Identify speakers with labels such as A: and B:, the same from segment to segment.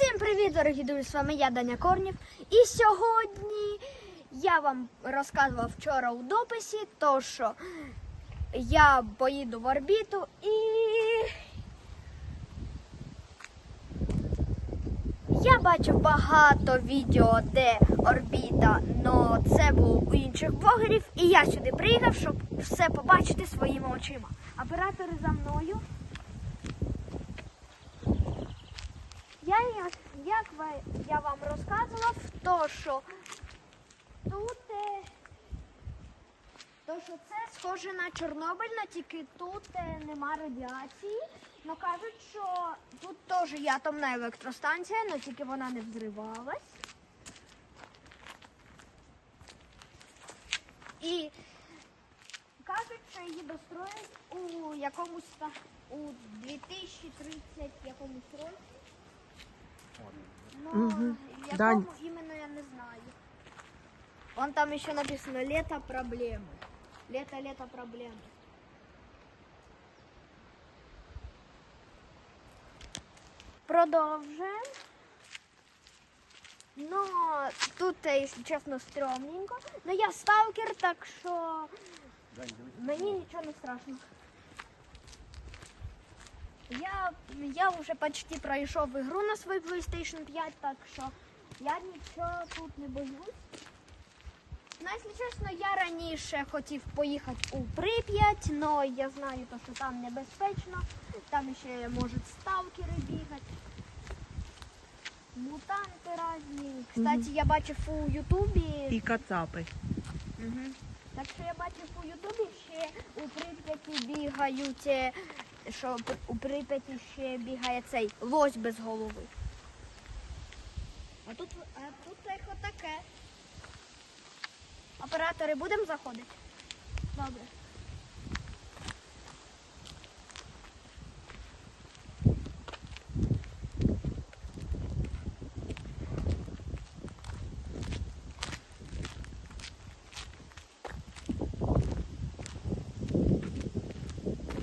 A: Всім привіт, дорогі друзі! З вами я, Даня Корнів. І сьогодні я вам розказував вчора у дописі, то що я поїду в орбіту і. Я бачив багато відео, де орбіта, але це було у інших блогерів, і я сюди приїхав, щоб все побачити своїми очима. Оператори за мною. Я, як, я вам розказував, то що тут, е, то що це схоже на Чорнобиль, але тільки тут е, нема радіації. Ну кажуть, що тут теж є атомна електростанція, але тільки вона не взривалась. І кажуть, що її достроять у якомусь у 2030 якомусь році. Но
B: Мгм.
A: в якому
B: Дань.
A: именно я не знаю. Вон там еще написано лето проблемы. Лето, лето проблемы. Продовжуємо. Ну, тут, якщо чесно, стрьомненько. Ну я сталкер, так що мені нічого не страшно. Я, я вже почти пройшов ігру на свій PlayStation 5, так що я нічого тут не боюсь. Ну, якщо чесно, я раніше хотів поїхати у Прип'ять, але я знаю, то, що там небезпечно, там ще можуть сталкери бігати, мутанти різні. Кстати, я бачив у Ютубі.
B: І кацапи.
A: Мгм. Так що я бачив у Ютубі ще у Прип'яті бігають, е, що у Прип'яті ще бігає цей лось без голови. А тут, а тут тихо таке. Оператори будемо заходити? Добре.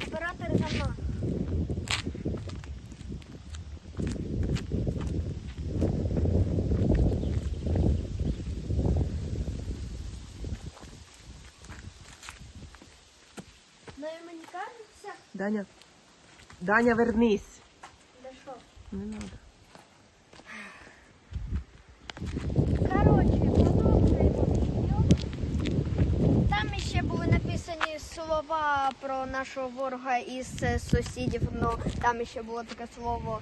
A: Оператори за мною. Ну і мені кажеться,
B: Даня. Даня, вернись.
A: де що?
B: Не
A: продовжуємо відео. Там ще були написані слова про нашого ворога із е, сусідів, но там ще було таке слово,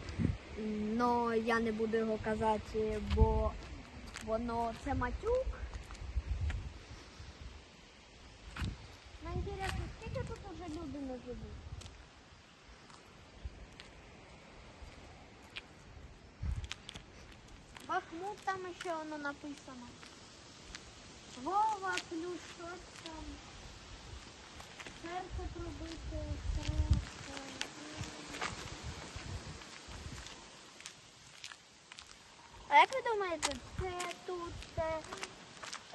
A: але я не буду його казати, бо воно це матюк. Інтересно, скільки тут уже люди не живуть? Бахмут там ще воно написано. Вова плюс щось там. Серце пробите, серце. А як ви думаєте, це тут е,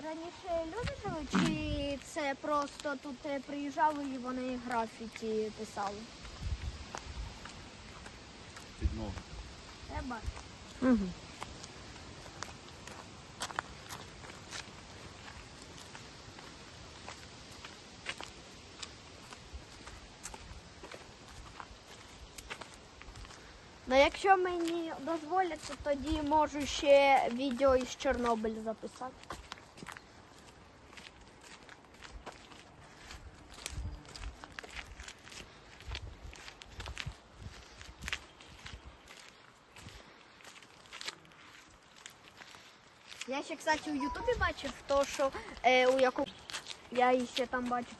A: раніше люди жили, чи це просто тут е, приїжджали і вони графіті писали?
C: під ноги.
A: Треба.
B: Угу.
A: Ну, якщо мені дозволять, то тоді можу ще відео із Чорнобиля записати. Я ще, кстати, у Ютубі бачив то, що е, у яку я ще там бачив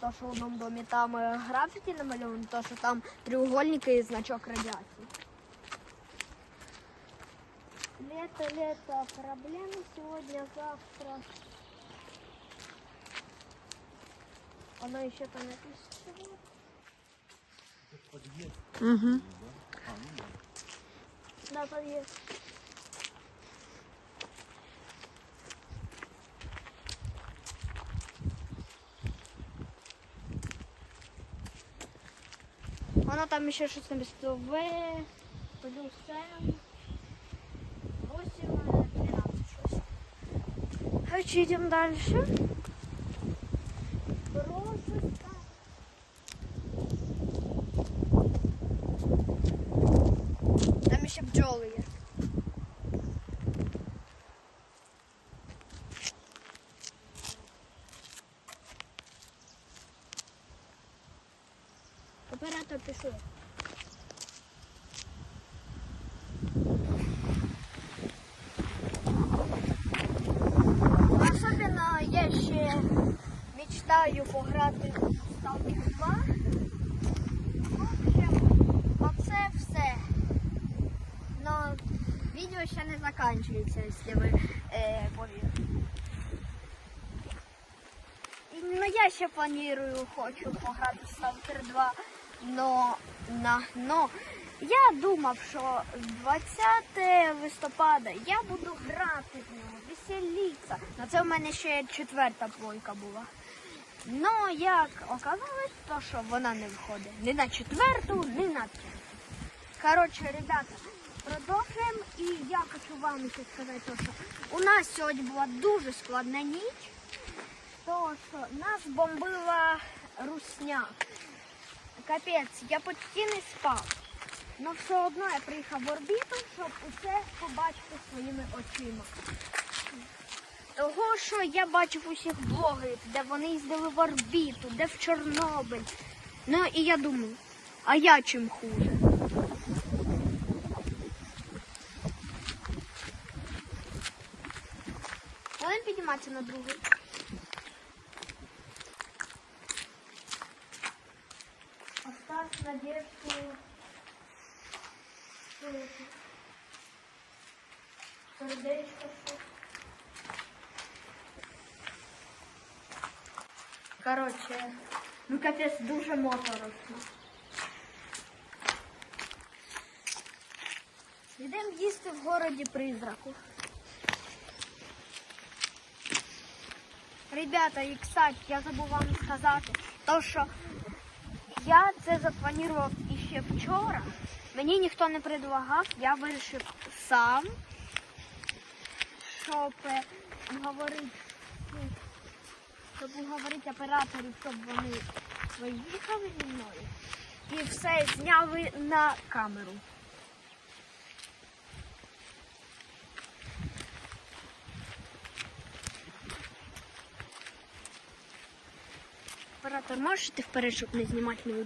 A: то, що в одному домі там е, графіті намальовано, то, що там треугольники і значок радіації. Лето, лето, проблемы сегодня, завтра. Оно еще там написано.
B: Угу.
A: Да, подъезд. Воно там ще щось написано В, плюс М. Короче, идем дальше. Просто Там ще бджоли є. Оператор пішов. Особенно я ще мечтаю пограти в Stalker 2. В общем, оце все. Но відео ще не закінчується, якщо ви е, повірите. Ну, я ще планую, хочу пограти в Stalker 2, но, на, но я думав, що 20 листопада я буду грати в нього, веселитися. Но це в мене ще четверта плойка була. Ну, як оказалось, то що вона не виходить ні на четверту, ні на п'яту. Коротше, ребята, продовжуємо. І я хочу вам ще сказати, то, що у нас сьогодні була дуже складна ніч. То, що нас бомбила русня. Капець, я почти не спав. Ну все одно я приїхав в орбіту, щоб усе побачити своїми очима. Того, що я бачив усіх блогерів, де вони їздили в орбіту, де в Чорнобиль. Ну і я думаю, а я чим хуже? Будемо підніматися на другий. Оставь надежду. Сердечко. Короче, ну капець дуже моторошно. Йдемо їсти в городі призраку. Ребята, і кстати, я забув вам сказати, то що я це запланував іще вчора. Мені ніхто не предлагав, я вирішив сам, щоб говорити, щоб уговорити операторів, щоб вони виїхали зі мною. І все зняли на камеру. Оператор, можеш ти вперед, щоб не знімати? Йдемо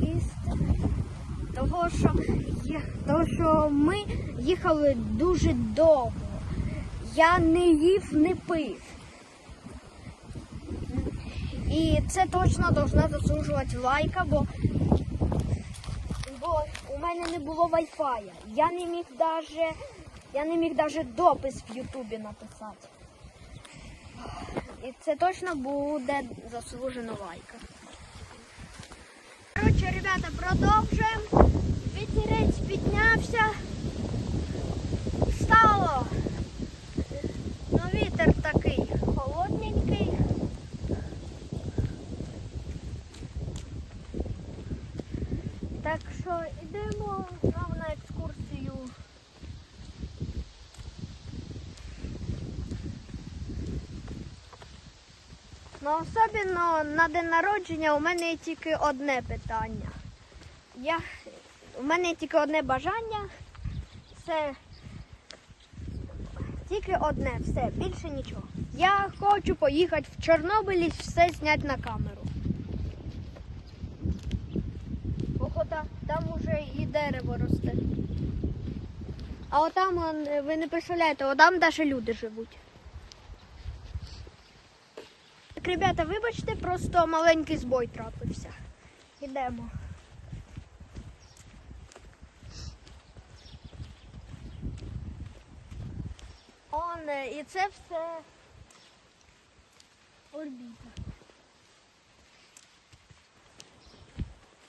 A: їсти. Того, що, того, що ми їхали дуже довго. Я не їв, не пив. І це точно должна заслужувати лайка, бо бо у мене не було вайфая. Я не міг даже, я не міг даже допис в Ютубі написати. І це точно буде заслужена лайка. Ребята, продовжуємо. Вітерець піднявся. Стало. Ну, вітер такий холодненький. Так що йдемо знову на екскурсію. Ну, особливо на день народження у мене є тільки одне питання. Я, у мене тільки одне бажання. Це тільки одне, все, більше нічого. Я хочу поїхати в Чорнобиль і все зняти на камеру. Охота, там уже і дерево росте. А отам, ви не представляєте, отам навіть люди живуть. Так, ребята, вибачте, просто маленький збой трапився. Ідемо. Он, і це все орбіта.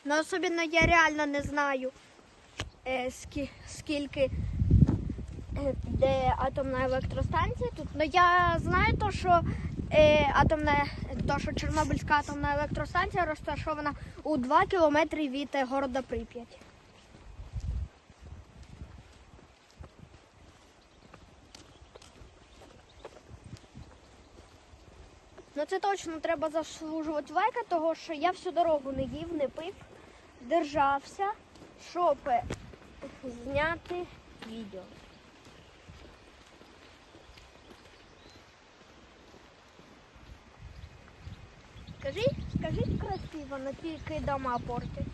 A: Ну, особливо я реально не знаю, е, скі, скільки е, де атомна електростанція тут. Ну я знаю то, що е, атомна то що Чорнобильська атомна електростанція розташована у 2 кілометри від е, города Прип'ять. Це точно треба заслужувати лайка, того що я всю дорогу не їв, не пив, держався, щоб зняти відео. Скажіть, скажіть красиво, на тільки дома портять.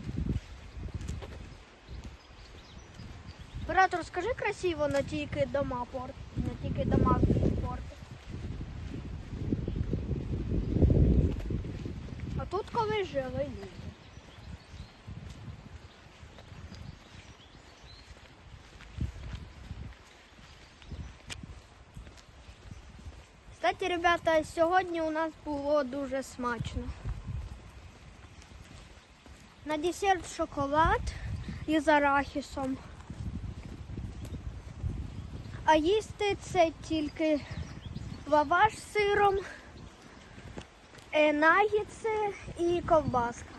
A: Оператор, скажи красиво, на тільки дома порт, на тільки дома портять. А тут коли жили люди. Кстати, ребята, сьогодні у нас було дуже смачно. На десерт шоколад із арахісом. А їсти це тільки лаваш з сиром, е, нагідси і ковбаска.